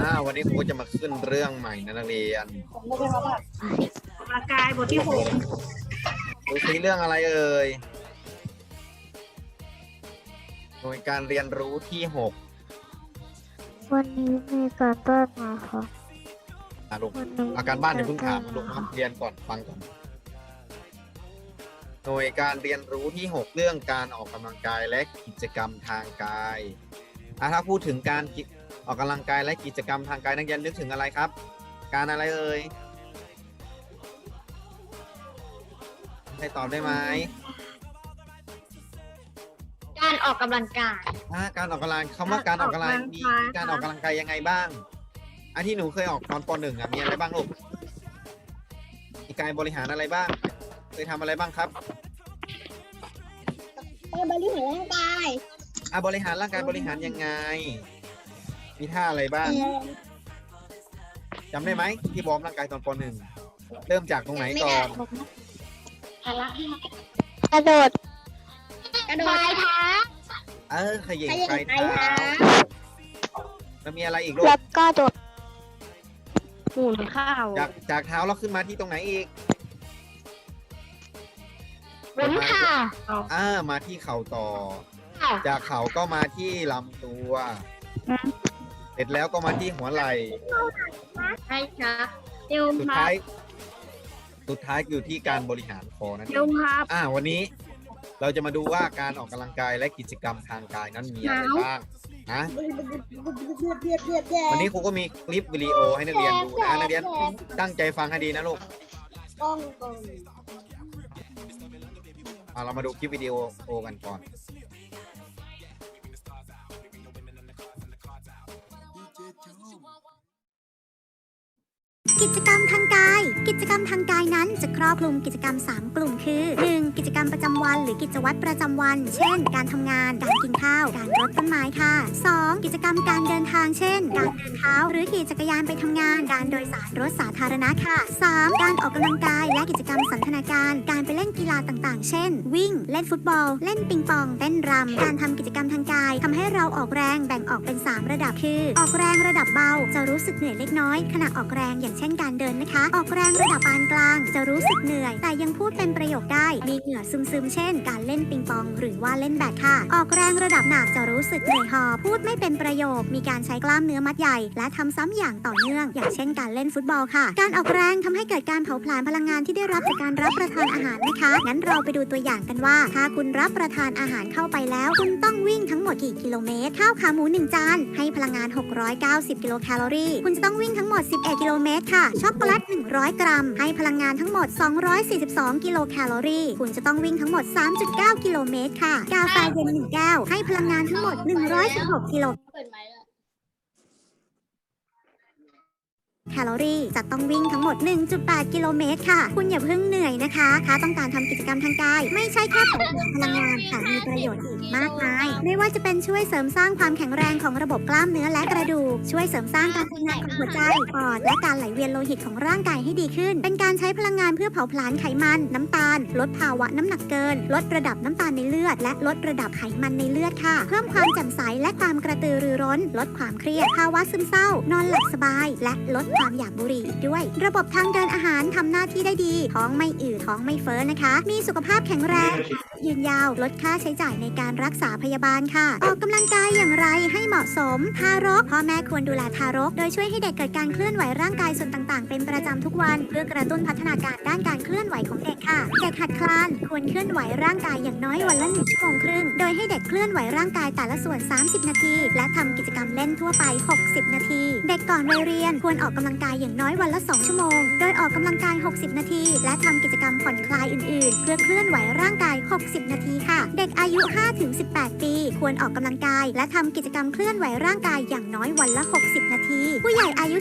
อ่าวันนี้ครูจะมาขึ้นเรื่องใหม่นะนักเรียนออกกำลังกายบทที่หกดูซิเรื่องอะไรเอ่ยห น่วยการเรียนรู้ที่หกวันนี้มีการบ้านมาค่ะ อะลูกวันนี้อาการบ้านเดี๋ยวเพิ่งถามมีลูกกนะเรียนก่อนฟังก่อนหน่วยการเรียนรู้ที่หกเรื่องการออกกำลังกายและกิจกรรมทางกายอะถ้าพูดถึงการกิออกกำลังกายและกิจกรรมทางกายนักเรียนนึกถึงอะไรครับ การอะไรเอ่ยให้ตอบได้ไหม การออกกำลังกาย อ่าการออกกำลังคำว่าการออกกำลังมีการออกกำลังกายยังไงบ้าง อันที่หนูเคยออกตอนปหนึ่งอะมีอะไรบ้างลูกมีการบริหารอะไรบ้าง เคยทำอะไรบ้างครับบริหารร่างกายอะบริหารร่างกายบริหารยังไง มีท่าอะไรบ้างจำได้ไหมที่บอร์มร่างกายตอนปหนึ่งเริ่มจากตรงไหนก่อนภาระกระโดด กระโดปดลายเท้าเออเขย่งเขย่งปลายปลายเท้าเท้าแล้วมีอะไรอีกลูกแล้วก็โดดหมุนข้าวจากจากเท้าเราขึ้นมาที่ตรงไหนอีก หมุนค่ะ อ่า มาที่เข่าต่อ ค่ะ จากเข่าก็มาที่ลำตัวเสร็จแล้วก็มาที่หัวไหล่ ใช่ครับเร็วสุดครัท้าบยสุดท้ายอยู่ที่การบริหารคอนั่นเอเร็วงครับ อ่า วันนี้ เราจะมาดูว่าการออกกำลังกายและกิจกรรมทางกายนั้นมีอะไรบ้างนะวันนี้ครูก็มีคลิปวิดีโอให้นักเรียนดูนะนักเรียนตั้งใจฟังให้ดีนะลูกกล้องกล้องเอาเรามาดูคลิปวิดีโอกันก่อน กิจกรรมทางกายนั้นจะครอบคลุมกิจกรรม 3 กลุ่มคือ 1. กิจกรรมประจำวัน หรือกิจวัตรประจำวัน เช่น การทำงาน การกินข้าว การรดต้นไม้ค่ะ 2. กิจกรรมการเดินทาง เช่น การเดินเท้า หรือขี่จักรยานไปทำงาน การโดยสารรถสาธารณะค่ะ 3. การออกกำลังกายและกิจกรรมสันทนาการ การไปเล่นกีฬาต่างๆ เช่น วิ่ง เล่นฟุตบอล เล่นปิงปอง เต้นรำการทำกิจกรรมทางกายทำให้เราออกแรงแบ่งออกเป็น 3 ระดับคือ ออกแรงระดับเบา จะรู้สึกเหนื่อยเล็กน้อยขณะออกแรงอย่างเช่นการเดินนะคะ ออกแรงระดับปานกลาง จะรู้สึกเหนื่อย แต่ยังพูดเป็นประโยคได้ มีเหงื่อซึมๆ เช่น การเล่นปิงปอง หรือว่าเล่นแบดค่ะ ออกแรงระดับหนักจะรู้สึกเหนื่อยหอบพูดไม่เป็นประโยค มีการใช้กล้ามเนื้อมัดใหญ่ และทำซ้ำอย่างต่อเนื่อง อย่างเช่น การเล่นฟุตบอลค่ะ การออกแรงทำให้เกิดการเผาผลาญพลังงานที่ได้รับจากการรับประทานอาหารนะคะ งั้นเราไปดูตัวอย่างกันว่า ถ้าคุณรับประทานอาหารเข้าไปแล้ว คุณต้องวิ่งทั้งหมดกี่กิโลเมตร ข้าวขาหมู 1 จาน ให้พลังงาน 690 กิโลแคลอรี่ คุณจะต้องวิ่งทั้งหมด 11 กิโลเมตรค่ะ ช็อกโกแลต 100 กรัมให้พลังงานทั้งหมด 242 กิโลแคลอรี่ คุณจะต้องวิ่งทั้งหมด 3.9 กิโลเมตรค่ะ กาแฟเย็น1แก้ว ให้พลังงานทั้งหมด 116 กิโล แคลอรี่จะต้องวิ่งทั้งหมด 1.8 กิโลเมตรค่ะ คุณอย่าเพิ่งเหนื่อยนะคะ ถ้าต้องการทำกิจกรรมทางกาย ไม่ใช่แค่เผาผลาญพลังงานแต่มีประโยชน์อีกมากมาย ไม่ว่าจะเป็นช่วยเสริมสร้างความแข็งแรงของระบบกล้ามเนื้อและกระดูก ช่วยเสริมสร้างการทำงานของหัวใจ ปอด และการไหลเวียนโลหิตของร่างกายให้ดีขึ้น เป็นการใช้พลังงานเพื่อเผาผลาญไขมัน น้ำตาล ลดภาวะน้ำหนักเกิน ลดระดับน้ำตาลในเลือด และลดระดับไขมันในเลือดค่ะ เพิ่มความแจ่มใสและความกระตือรือร้น ลดความเครียด ภาวะซึมเศร้า นอนหลับสบาย และลดความอยากบุหรี่อีกด้วย ระบบทางเดินอาหารทำหน้าที่ได้ดี ท้องไม่อืดท้องไม่เฟ้อนะคะ มีสุขภาพแข็งแรง ยืนยาวลดค่าใช้จ่ายในการรักษาพยาบาลค่ะ ออกกำลังกายอย่างไรให้เหมาะสม ทารกพ่อแม่ควรดูแลทารก โดยช่วยให้เด็กเกิดการเคลื่อนไหวร่างกายส่วนต่างๆ เป็นประจำทุกวัน เพื่อกระตุ้นพัฒนาการด้านการเคลื่อนไหวของเด็กค่ะ เด็กหัดคลานควรเคลื่อนไหวร่างกายอย่างน้อยวันละหนึ่งชั่วโมงครึ่ง โดยให้เด็กเคลื่อนไหวร่างกายแต่ละส่วน 30 นาที และทำกิจกรรมเล่นทั่วไป 60 นาที เด็กก่อนวัยเรียนควรออกกำลังำลังกายอย่างน้อยวันละ 2 ชั่วโมง โดยออกกำลังกาย 60 นาที และทำกิจกรรมผ่อนคลายอื่นๆ เพื่อเคลื่อนไหวร่างกาย 60 นาทีค่ะ เด็กอายุ 5-18 ปี ควรออกกำลังกาย และทำกิจกรรมเคลื่อนไหวร่างกายอย่างน้อยวันละ 60 นาที ผู้ใหญ่อายุ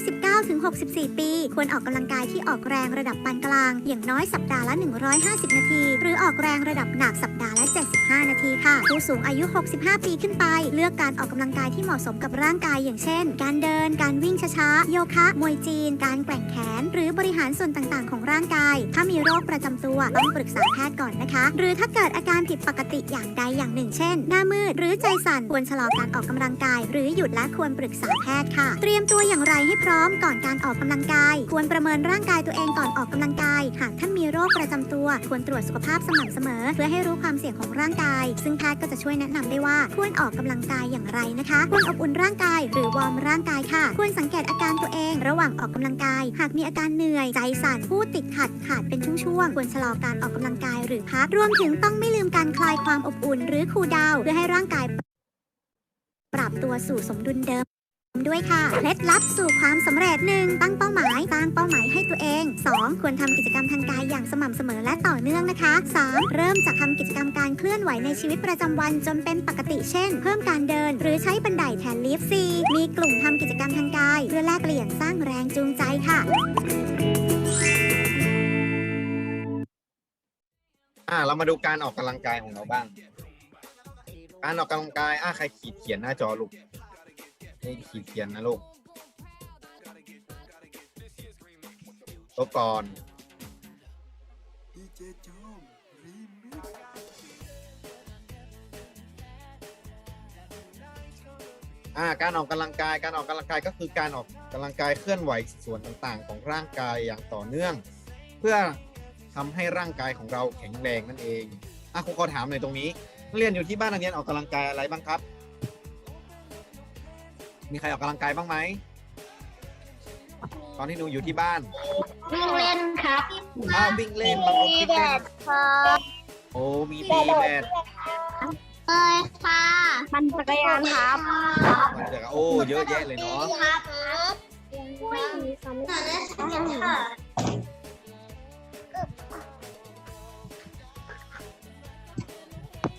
19-64 ปี ควรออกกำลังกายที่ออกแรงระดับปานกลาง อย่างน้อยสัปดาห์ละ 150 นาที หรือออกแรงระดับหนักสัปดาห์ละ 75 นาทีค่ะ ผู้สูงอายุ 65 ปีขึ้นไป เลือกการออกกำลังกายที่เหมาะสมกับร่างกายอย่างเช่น การเดิน การวิ่งช้าๆ โยคะ มวยจีน การแกว่งแขน หรือบริหารส่วนต่างๆ ของร่างกาย ถ้ามีโรคประจำตัวต้องปรึกษาแพทย์ก่อนนะคะ หรือถ้าเกิดอาการผิดปกติอย่างใดอย่างหนึ่ง เช่น หน้ามืดหรือใจสั่นควรชะลอการออกกำลังกาย หรือหยุดและควรปรึกษาแพทย์ค่ะ เตรียมตัวอย่างไรให้พร้อมก่อนการออกกำลังกาย ควรประเมินร่างกายตัวเองก่อนออกกำลังกาย หากท่านมีโรคประจำตัว ควรตรวจสุขภาพสม่ำเสมอ เพื่อให้รู้ความเสี่ยงของร่างกาย ซึ่งแพทย์ก็จะช่วยแนะนำได้ว่าควรออกกำลังกายอย่างไรนะคะ ควรอบอุ่นร่างกายหรือวอร์มร่างกายค่ะ ควรสังเกตอาการตัวเองระหว่างออกกำลังกาย หากมีอาการเหนื่อย ใจสั่นพูดติดขัดขาดเป็นช่วงๆ ควรชะลอการออกกำลังกายหรือพัก รวมถึงต้องไม่ลืมการคลายความอบอุ่น หรือคูลดาวน์เพื่อให้ร่างกาย ปรับตัวสู่สมดุลเดิม ด้วยค่ะ เคล็ดลับสู่ความสำเร็จ 1. ตั้งเป้าหมายสร้างเป้าหมายให้ตัวเอง 2. ควรทำกิจกรรมทางกายอย่างสม่ำเสมอและต่อเนื่องนะคะ 3. เริ่มจากทำกิจกรรมการเคลื่อนไหวในชีวิตประจำวันจนเป็นปกติ เช่น เพิ่มการเดิน หรือใช้บันไดแทนลิฟต์ 4. มีกลุ่มทำกิจกรรมทางกาย เพื่อแลกเปลี่ยนสร้างแรงจูงใจค่ะอ่าเรามาดูการออกกำลังกายของเราบ้าง การออกกำลังกายอ่าใครขีดเขียนหน้าจอลูก ให้ขีดเขียนนะลูกตัวก่อนอ่าการออกกำลังกายการออกกำลังกายก็คือการออกกำลังกายเคลื่อนไหวส่วนต่างๆ ของร่างกายอย่างต่อเนื่อง เพื่อทำให้ร่างกายของเราแข็งแรงนั่นเองอะครูขอถามหน่อยตรงนี้นักเรียนอยู่ที่บ้านนักเรียนออกกำลังกายอะไรบ้างครับ มีใครออกกำลังกายบ้างไหม ตอนที่หนูอยู่ที่บ้าน วิ่งเล่นครับอ้าววิ่งเล่นบางคนวิ่งเล่นครับโอ้มีตีแบดเอ้ยค่ะปั่นจักรยานครับมันจะโอ้เยอะแยะเลยเนาะครับวิ่งสำเร็จค่ะ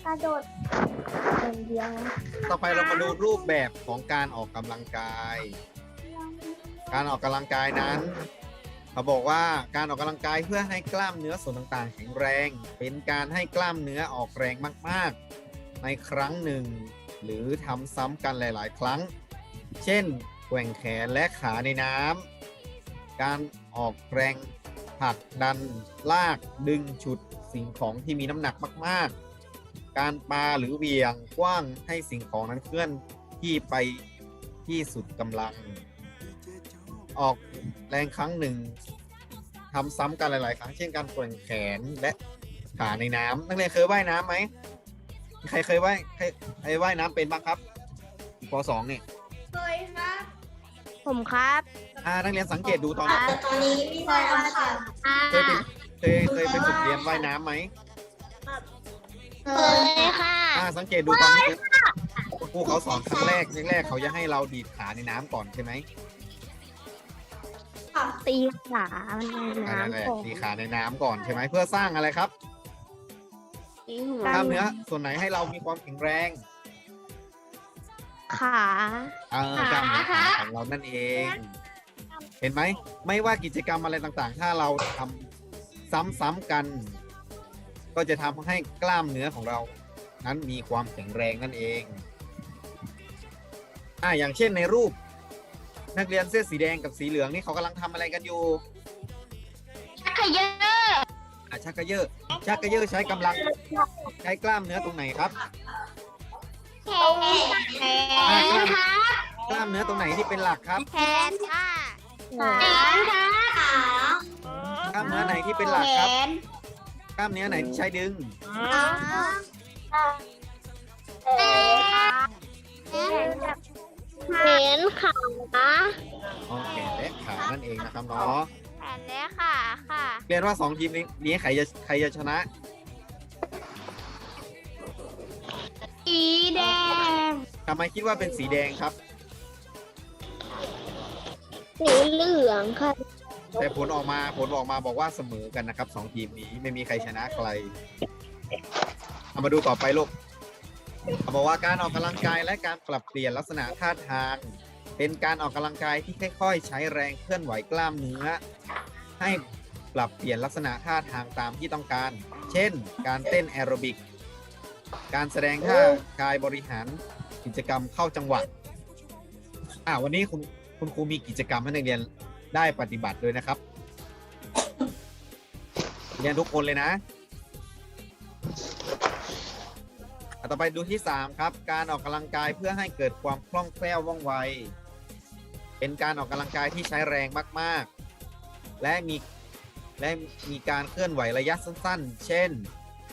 กระโดด คนเดียวต่อไปเรามาดูรูปแบบของการออกกำลังกาย การออกกำลังกายนั้น เขาบอกว่าการออกกำลังกายเพื่อให้กล้ามเนื้อส่วนต่างๆ แข็งแรง เป็นการให้กล้ามเนื้อออกแรงมากๆ ในครั้งหนึ่ง หรือทำซ้ำกันหลายๆ ครั้ง เช่นแกว่งแขนและขาในน้ำการออกแรงผลักดันลากดึงฉุดสิ่งของที่มีน้ำหนักมากๆ การปาหรือเหวี่ยงกว้างให้สิ่งของนั้นเคลื่อนที่ไปที่สุดกำลัง ออกแรงครั้งหนึ่งทำซ้ำกันหลาย ๆ ครั้ง เช่นการแกว่งแขนและขาในน้ำนักเรียนเคยว่ายน้ำไหมใครเคยว่ายใครใครว่ายน้ำเป็นบ้างครับปสองเนี่ยเคยครับ ผมครับอ่านักเรียนสังเกตดูตอนแต่ตอนนี้ไม่เคยค่ะเคยไปเคยเคยไปฝึกเรียนว่ายน้ำไหม เคยค่ะ อ่าสังเกตดูตอนที่ครูเขาสอนครั้งแรกแรกๆเขาจะให้เราดีดขาในน้ำก่อนใช่ไหมตีขามันในอ่านั่นแหละน้ำก่อนดีดขาในน้ำก่อนใช่ไหมเพื่อสร้างอะไรครับตีหัวกล้ามเนื้อส่วนไหนให้เรามีความแข็งแรงขา เออกล้ามเนื้อขาของเรานั่นเอง เห็นไหมไม่ว่ากิจกรรมอะไรต่างๆ ถ้าเราทำซ้ำๆกัน ก็จะทำให้กล้ามเนื้อของเรา นั้นมีความแข็งแรงนั่นเองอ่าอย่างเช่นในรูป นักเรียนเสื้อสีแดงกับสีเหลืองนี่เขากำลังทำอะไรกันอยู่ ชักเขยอะอะชักกระเยอะชักกระเยอะใช้กำลังใช้กล้ามเนื้อตรงไหนครับ แขนแขนค่ะกล้ามเนื้อตรงไหนที่เป็นหลักครับ แขนค่ะแขนค่ะขากล้ามเนื้อไหนที่เป็นหลักครับ กล้ามเนื้อไหนที่ใช้ดึงแขนขาอ๋อแขนและขานั่นเองนะครับเนาะแขนและขาค่ะเรียนว่าสองทีมนี้นี้ใครจะใครจะชนะ สีแดงทำไมคิดว่าเป็นสีแดงครับ สีเหลืองค่ะ แต่ผลออกมาผลออกมาบอกว่าเสมอกันนะครับสองทีมนี้ไม่มีใครชนะใครเอามาดูต่อไปลูกเขาบอกว่าการออกกำลังกายและการปรับเปลี่ยนลักษณะท่าทาง เป็นการออกกำลังกายที่ค่อยๆ ใช้แรงเคลื่อนไหวกล้ามเนื้อ ให้ปรับเปลี่ยนลักษณะท่าทางตามที่ต้องการ เช่น การเต้นแอโรบิก การแสดงท่ากายบริหารกิจกรรมเข้าจังหวะอ่าวันนี้คุณคุณครูมีกิจกรรมให้นักเรียน ได้ปฏิบัติด้วยนะครับเรียนทุกคนเลยนะต่อไปดูที่ 3 ครับ การออกกำลังกายเพื่อให้เกิดความคล่องแคล่วว่องไว เป็นการออกกำลังกายที่ใช้แรงมาก ๆ และมีและมีการเคลื่อนไหวระยะสั้น ๆ เช่น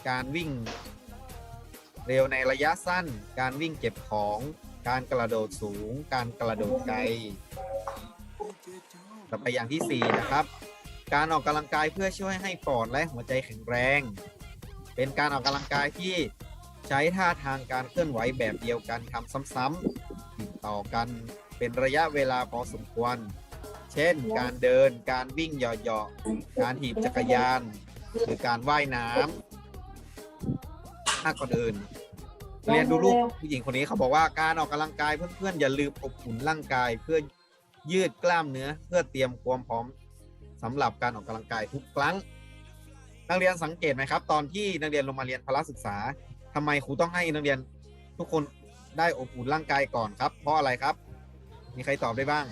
การวิ่งเร็วในระยะสั้น การวิ่งเก็บของ การกระโดดสูง การกระโดดไกล ต่อไปอย่างที่ 4 นะครับ การออกกำลังกายเพื่อช่วยให้ปอดและหัวใจแข็งแรง เป็นการออกกำลังกายที่ใช้ท่าทางการเคลื่อนไหวแบบเดียวกันทำซ้ำๆติดต่อกันเป็นระยะเวลาพอสมควร เช่น การเดิน การวิ่งหยาะๆการถีบจักรยาน หรือการว่ายน้ำถ้าก่อนอื่นเรียนดูลูกผู้หญิงคนนี้เขาบอกว่าการออกกำลังกายเพื่อนๆอย่าลืมอบอุ่นร่างกายเพื่อ ยืดกล้ามเนื้อเพื่อเตรียมความพร้อมสำหรับการออกกำลังกายทุกครั้ง นักเรียนสังเกตไหมครับ ตอนที่นักเรียนลงมาเรียนพละศึกษาทำไมครูต้องให้นักเรียนทุกคนได้อบอุ่นร่างกายก่อนครับ เพราะอะไรครับ มีใครตอบได้บ้าง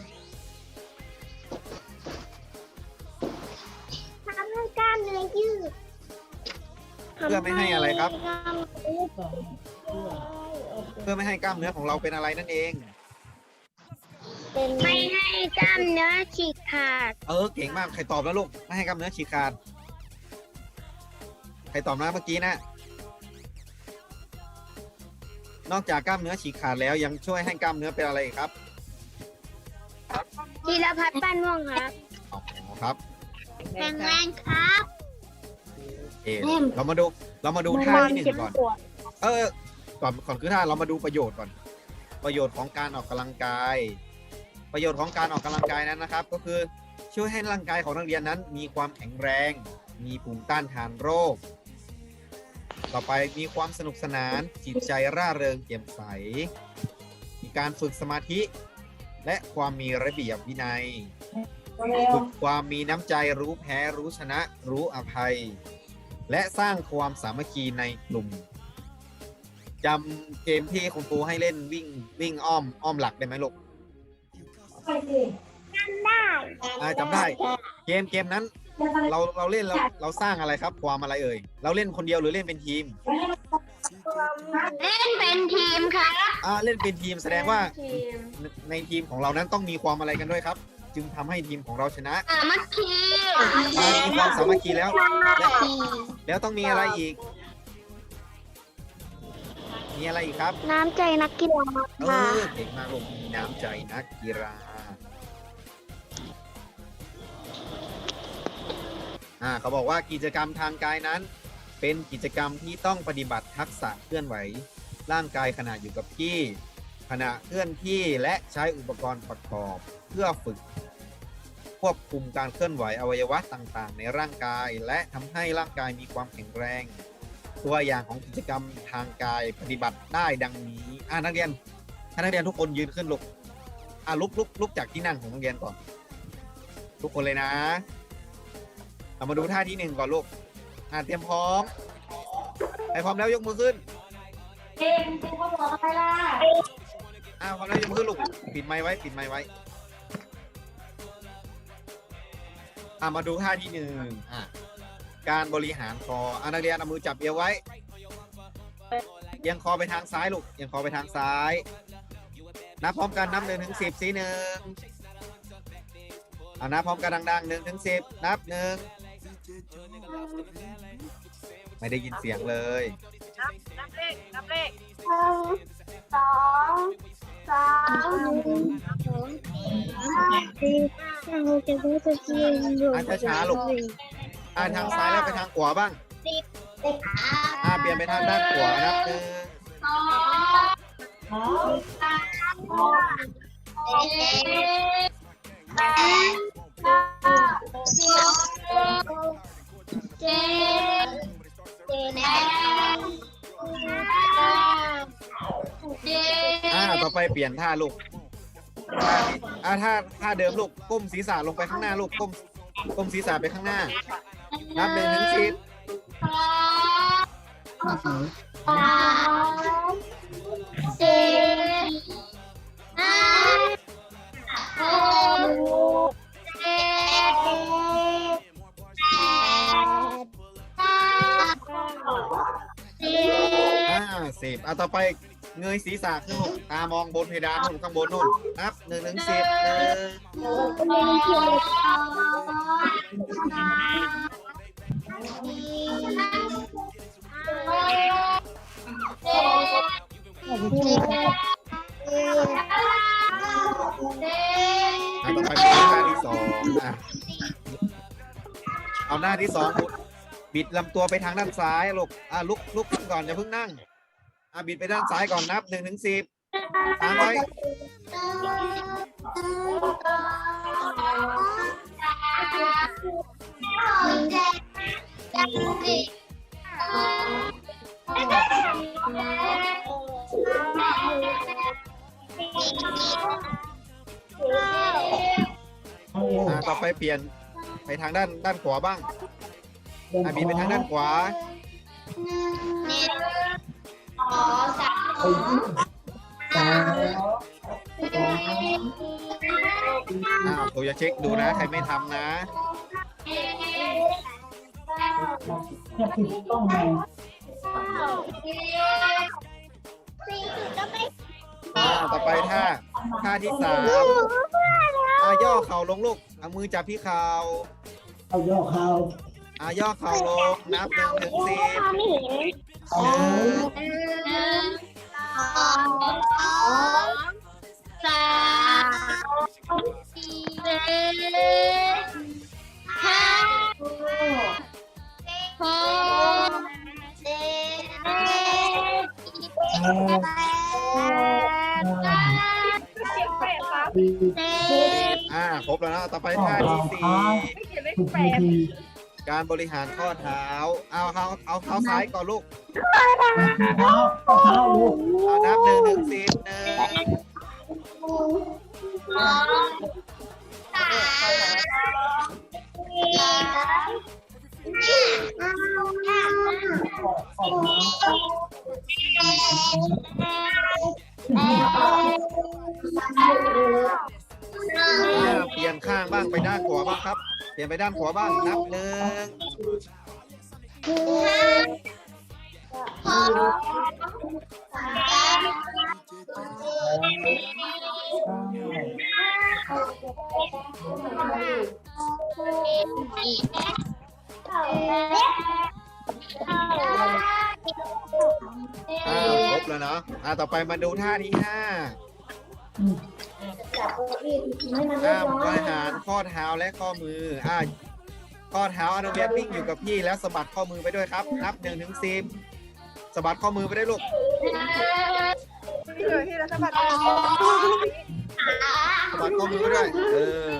ทำให้กล้ามเนื้อยืดเพื่อไม่ให้อะไรครับกล้ามเนื้อเพื่อไม่ให้กล้ามเนื้อของเราเป็นอะไรนั่นเอง เป็นไม่ให้กล้ามเนื้อฉีกขาด เออเก่งมากใครตอบแล้วลูกไม่ให้กล้ามเนื้อฉีกขาดใครตอบนะเมื่อกี้นะ นอกจากกล้ามเนื้อฉีกขาดแล้วยังช่วยให้กล้ามเนื้อเป็นอะไรอีกครับธีรพัฒน์ป้านม่วงครับอ๋อครับแข็งแรงครับเอเรามาดูเรามาดูท่าที่หนึ่งก่อน เออก่อนก่อนคือท่าเรามาดูประโยชน์ก่อน ประโยชน์ของการออกกำลังกาย ประโยชน์ของการออกกำลังกายนั้นนะครับ ก็คือช่วยให้ร่างกายของนักเรียนนั้น มีความแข็งแรง มีภูมิต้านทานโรค ต่อไปมีความสนุกสนานจิตใจร่าเริงแจ่มใส มีการฝึกสมาธิ และความมีระเบียบวินัย ฝึกความมีน้ำใจรู้แพ้รู้ชนะ รู้อภัย และสร้างความสามัคคีในกลุ่มจำเกมที่คุณครูให้เล่นวิ่งวิ่งอ้อมอ้อมหลักได้ไหมลูก ได้อ่าจำได้ เกมเกมนั้น เราเราเล่นเราเราสร้างอะไรครับความอะไรเอ่ยเราเล่นคนเดียวหรือเล่นเป็นทีม เล่นเป็นทีมครับอ่าเล่นเป็นทีมแสดงว่าในในทีมของเรานั้นต้องมีความอะไรกันด้วยครับ จึงทำให้ทีมของเราชนะสามัคคีอ่ามีความสามัคคีแล้วแล้วแล้วต้องมีอะไรอีก มีอะไรอีกครับ น้ำใจนักกีฬาเอค่ะ อเก่งมากลูกมีน้ำใจนักกีฬา อ่าเขาบอกว่ากิจกรรมทางกายนั้น เป็นกิจกรรมที่ต้องปฏิบัติทักษะเคลื่อนไหว ร่างกายขณะอยู่กับที่ ขณะเคลื่อนที่และใช้อุปกรณ์ประกอบเพื่อฝึก ควบคุมการเคลื่อนไหวอวัยวะต่างๆ ในร่างกาย และทำให้ร่างกายมีความแข็งแรง ตัวอย่างของกิจกรรมทางกายปฏิบัติได้ดังนี้อ่านักเรียนถ้านักเรียนทุกคนยืนขึ้นลุกอ่าลุกลุกลุกจากที่นั่งของนักเรียนก่อน ทุกคนเลยนะ เรามาดูท่าที่หนึ่งก่อนลูกอ่าเตรียมพร้อมใครพร้อมแล้วยกมือขึ้นเก่งจริงเขาบอกอะไรล่ะอ่าพร้อมแล้วยกมือขึ้นลูกปิดไม้ไว้ปิดไม้ไว้อ่ามาดูท่าที่หนึ่งอ่าการบริหารคออ่านักเรียนเอามือจับเอวไว้เอียงคอไปทางซ้ายลูกเอียงคอไปทางซ้าย นับพร้อมกันนับหนึ่งถึงสิบสีหนึ่งเอานับพร้อมกันดังๆหนึ่งถึงสิบนับหนึ่ง ไม่ได้ยินเสียงเลยหนึ่งสองสามหนึ่งสองสี่ห้าหกเจ็ดแปดเก้าสิบสิบเอ็ดสิบสองอะช้าๆลูกอ่าทางซ้ายแล้วไปทางขวาบ้างอ่าเปลี่ยนไปทางด้านขวานับหนึ่งสองสามสี่ห้าหกเจ็ดแปเจ็ด เจ็ดแปดเจอ่าต่อไปเปลี่ยนท่าลูกอ่าท่าท่าเดิมลูกก้มศีรษะลงไปข้างหน้าลูกก้มก้มศีรษะไปข้างหน้า นับหนึ่งถึงสิบสองสามสี่ห้าหก สิบอ่าต่อไปเงยศีรษะขึ้นลูกตามองบนเพดานนู่นข้างบนนู่นนับหนึ่งถึงสิบหนึ่งอะต่อไปเป็นหน้าที่สองอะเอาหน้าที่สองบิดลำตัวไปทางด้านซ้ายลูกอะลุกลุกขึ้นก่อนอย่าเพิ่งนั่ง อะบิดไปด้านซ้ายก่อนนับหนึ่งถึงสิบตามไว้อะต่อไปเปลี่ยนไปทางด้านด้านขวาบ้างอะบิดไปทางด้านขวา อ้าวตัวจะเช็คดูนะ ใครไม่ทำนะอ่าต่อไปท่าท่าที่สามอ่าย่อเข่าลงลูกเอามือจับที่เข่าเอาย่อเขาอ่าย่อเข่าลงนับหนึ่งถึงสิบเอาสามสี่ห้าหกเจ็ดแปดเก้าสิบอ่าครบแล้วนะต่อไปท่าที่สี่ทุกทีที การบริหารข้อเท้า เอาเท้าเอาเท้าซ้ายก่อนลูกเท้าเอาเท้าลูกเอานับหนึ่งถึงสิบหนึ่งสองสาม เปลี่ยนไปด้านขวาบ้างนับหนึ่งอ่าครบแล้วเนาะอ่าต่อไปมาดูท่าที่ห้า อ่าบริหารข้อเท้าและข้อมืออ่าข้อเท้าอนุเบียวิ่งอยู่กับพี่แล้วสะบัดข้อมือไปด้วยครับนับหนึ่งถึงสิบสะบัดข้อมือไปได้ลูกพี่เลยที่ราสะบัดสะบัดข้อมือไปด้วยเออ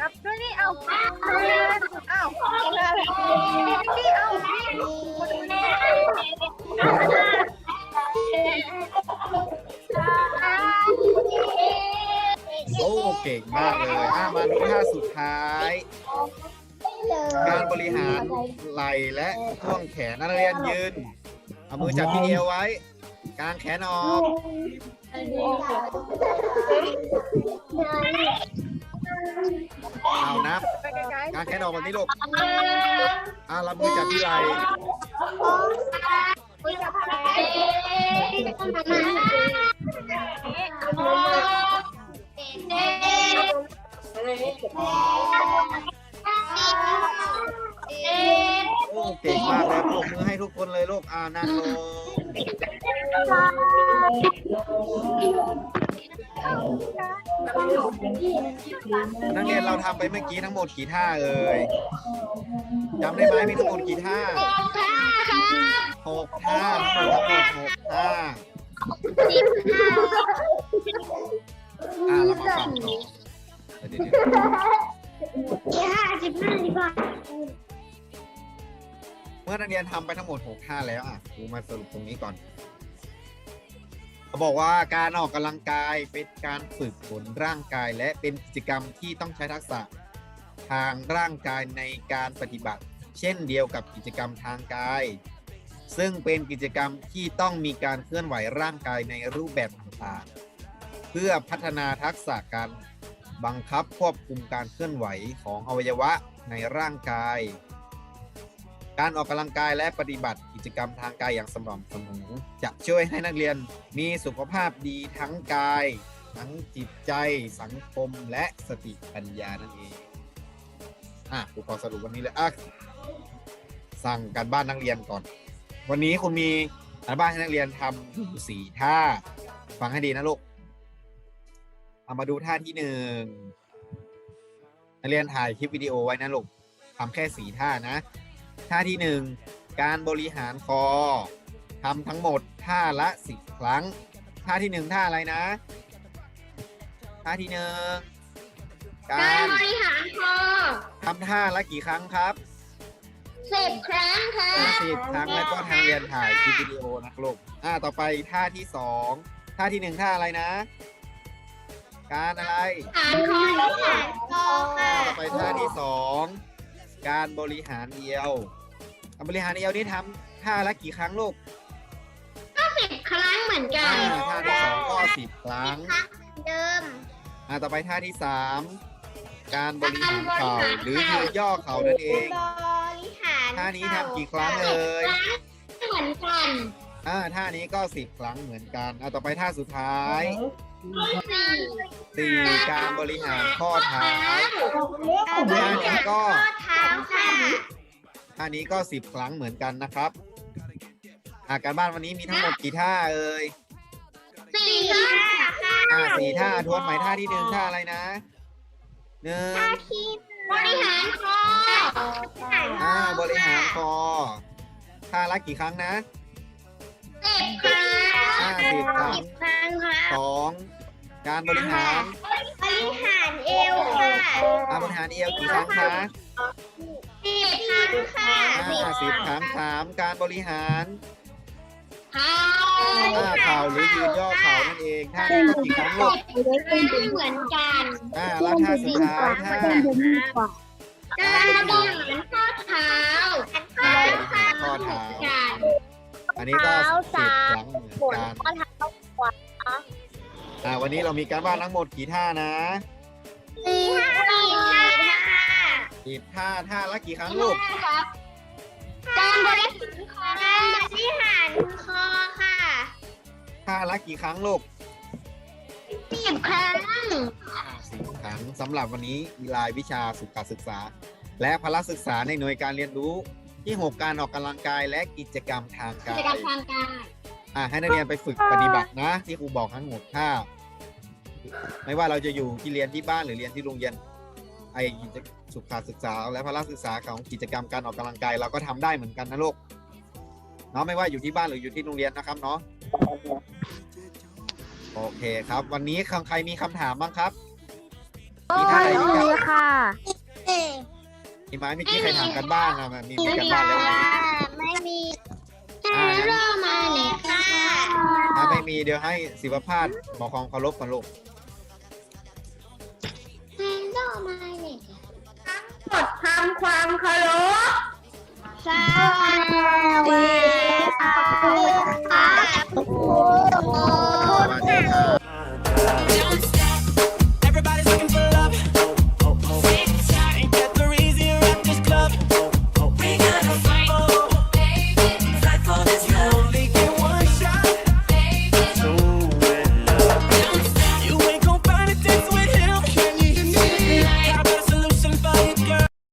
นับด้วยนี่เอาเอาเอาพี่เอา โอ้เก่งมากเลยอ่ามาดูท่าสุดท้าย การบริหารไหล่และช่วงแขนนักเรียนยืนเอามือจับที่เอวไว้ กางแขนออกเอานับกางแขนออกแบบนี้ลูกอ่ารับมือจับที่ไหล่โอ้ เก่งมากเลยปรบมือให้ทุกคนเลยลูกอ่านั่งลงนักเรียนเราทำไปเมื่อกี้ทั้งหมดกี่ท่าเอ่ยจำได้ไหมมีทั้งหมดกี่ท่าหกท่าทั้งหมดทั้งหมดหกท่า อ่าเรามาฟังต่อเดี๋ยวเดี๋ยวห้าสิบห้าดีกว่าเมื่อนักเรียนทำไปทั้งหมด6ท่าแล้วอะครูมาสรุปตรงนี้ก่อนเขาบอกว่าการออกกำลังกายเป็นการฝึกฝนร่างกาย และเป็นกิจกรรมที่ต้องใช้ทักษะทางร่างกายในการปฏิบัติ เช่นเดียวกับกิจกรรมทางกาย ซึ่งเป็นกิจกรรมที่ต้องมีการเคลื่อนไหวร่างกายในรูปแบบต่างๆ เพื่อพัฒนาทักษะการบังคับควบคุมการเคลื่อนไหวของอวัยวะในร่างกาย การออกกำลังกายและปฏิบัติกิจกรรมทางกายอย่างสม่ำเสมอจะช่วยให้นักเรียนมีสุขภาพดีทั้งกาย ทั้งจิตใจ สังคมและสติปัญญานั่นเอง อะครูขอสรุปวันนี้เลยอะสั่งการบ้านนักเรียนก่อน วันนี้คุณมีการบ้านให้นักเรียนทำสี่ท่า ฟังให้ดีนะลูก เอามาดูท่าที่หนึ่งนักเรียนถ่ายคลิปวิดีโอไว้นะลูกทำแค่สี่ท่านะ ท่าที่หนึ่งการบริหารคอทำทั้งหมดท่าละสิบครั้ง ท่าที่หนึ่งท่าอะไรนะ ท่าที่หนึ่งกาการรบริหารคอทำท่าละกี่ครั้งครับสิบครั้งค่ะสิบครั้งแล้วก็ทางเรียนถ่ายคลิปวิดีโอนะลูกอ่าต่อไปท่าที่สองท่าที่หนึ่งท่าอะไรนะ การอะไรหารคอบริหารคอค่ะต่อไปท่าที่สองการบริหารเอวการบริหารเอวนี่ทำท่าละกี่ครั้งลูกสิบครั้งเหมือนกัอ่านท่าที่สองก็สิบครั้งเดิม อ่าต่อไปท่าที่สามการบริหารเข่าหรือยืนย่อเข่านั่นเองบริหารท่านี้ทำกี่ครั้งเอ่ยเหมือนกัน อ่าท่านี้ก็สิบครั้งเหมือนกันอ่าต่อไปท่าสุดท้าย สี่สี่การบริหารข้อเท้าการบริหารข้อเท้าค่ะท่านี้ก็สิบครั้งเหมือนกันนะครับอาการบ้านวันนี้มีทั้งหมดกี่ท่าเอ่ยสี่ท่าค่ะอ่าสี่ท่าทวนใหม่ท่าที่หนึ่งท่าอะไรนะหนึ่งที่บริหารคออ่าบริหารคอท่าละกี่ครั้งนะสิบครั้ง อ่าสิบครั้งสิบครั้งค่ะสองการบริหารบริหารเอวค่ะอ่าบริหารเอวกี่ครั้งคะสิบครั้งค่ะอ่าสิบครั้งสามการบริหารเท้าอ่าเข่าหรือยืนย่อเข่านั่นเองท่านี้ก็กี่ครั้งลูกเหมือนกันอ่าแล้วท่าสุดท้ายท่าการบริหารข้อเท้าการบริหารข้อเท้ากัน อันนี้ก็สิบครั้งเหมือนกันอ่าวันนี้เรามีการบ้านทั้งหมดกี่ท่านะสี่สี่ท่าสิบท่าท่าละกี่ครั้งลูกการบริหารคอการบริหารคอค่ะท่าละกี่ครั้งลูกสิบครั้งสิบครั้งสำหรับวันนี้มีรายวิชาสุขศึกษา และพละศึกษาในหน่วยการเรียนรู้ ที่6การออกกำลังกายและกิจกรรมทางกากิยจกรรมทางการอ่าให้นักเรียนไปฝึกปฏิบัตินะ ที่ครูบอกทั้งหมดถ้าไม่ว่าเราจะอยู่ที่เรียนที่บ้านหรือเรียนที่โรงเรียนไอกิจสุขศึกษา และพละศึกษาของกิจกรรมการออกกำลังกายเราก็ทำได้เหมือนกันนะลูกเนาะไม่ว่าอยู่ที่บ้านหรืออยู่ที่โรงเรียนนะครับเนาะโอเคครับ วันนี้ใครมีคำถามบ้างครับ มีท่านใดที่จะค่ะ มีไหมเมื่อกี้ใครถามกันบ้างอะมีมีกันบ้านแล้วไหมไม่มีอ่างั้นเริ่มมาเลยค่ะถ้าไม่มีเดี๋ยวให้ศิวภาสบอกความเคารพกันลูกเริ่มมาเลยกดทำความเคารพสวัสดีค่ะ